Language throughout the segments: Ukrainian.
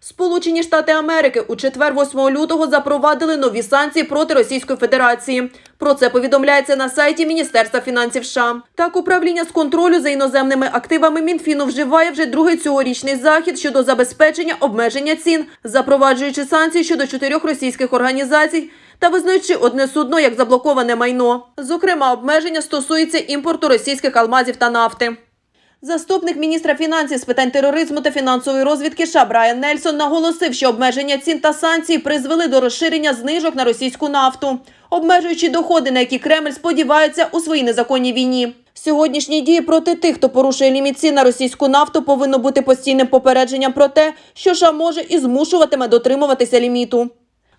Сполучені Штати Америки у четвер 8 лютого запровадили нові санкції проти Російської Федерації. Про це повідомляється на сайті Міністерства фінансів США. Так, управління з контролю за іноземними активами Мінфіну вживає вже другий цьогорічний захід щодо забезпечення обмеження цін, запроваджуючи санкції щодо чотирьох російських організацій та визнаючи одне судно як заблоковане майно. Зокрема, обмеження стосується імпорту російських алмазів та нафти. Заступник міністра фінансів з питань тероризму та фінансової розвідки США Брайан Нельсон наголосив, що обмеження цін та санкцій призвели до розширення знижок на російську нафту, обмежуючи доходи, на які Кремль сподівається у своїй незаконній війні. Сьогоднішні дії проти тих, хто порушує ліміт цін на російську нафту, повинно бути постійним попередженням про те, що США може і змушуватиме дотримуватися ліміту.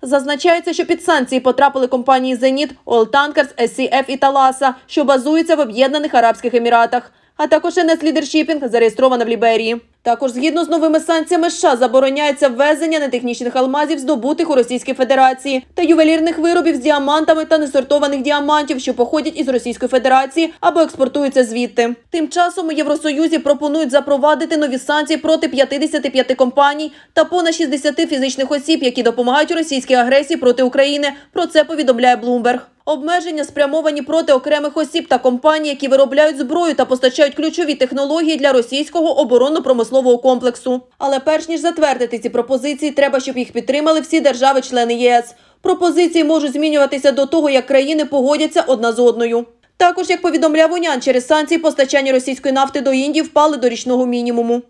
Зазначається, що під санкції потрапили компанії «Зеніт», «All Tankers», SCF і «Таласа», що базуються в Об'єднаних Арабських Еміратах, а також НС Лідершіпінг, зареєстрована в Ліберії. Також згідно з новими санкціями США забороняється ввезення нетехнічних алмазів, здобутих у Російській Федерації, та ювелірних виробів з діамантами та несортованих діамантів, що походять із Російської Федерації або експортуються звідти. Тим часом у Євросоюзі пропонують запровадити нові санкції проти 55 компаній та понад 60 фізичних осіб, які допомагають російській агресії проти України. Про це повідомляє Bloomberg. Обмеження спрямовані проти окремих осіб та компаній, які виробляють зброю та постачають ключові технології для російського оборонно-промислового комплексу. Але перш ніж затвердити ці пропозиції, треба, щоб їх підтримали всі держави-члени ЄС. Пропозиції можуть змінюватися до того, як країни погодяться одна з одною. Також, як повідомляв Унян, через санкції постачання російської нафти до Індії впали до річного мінімуму.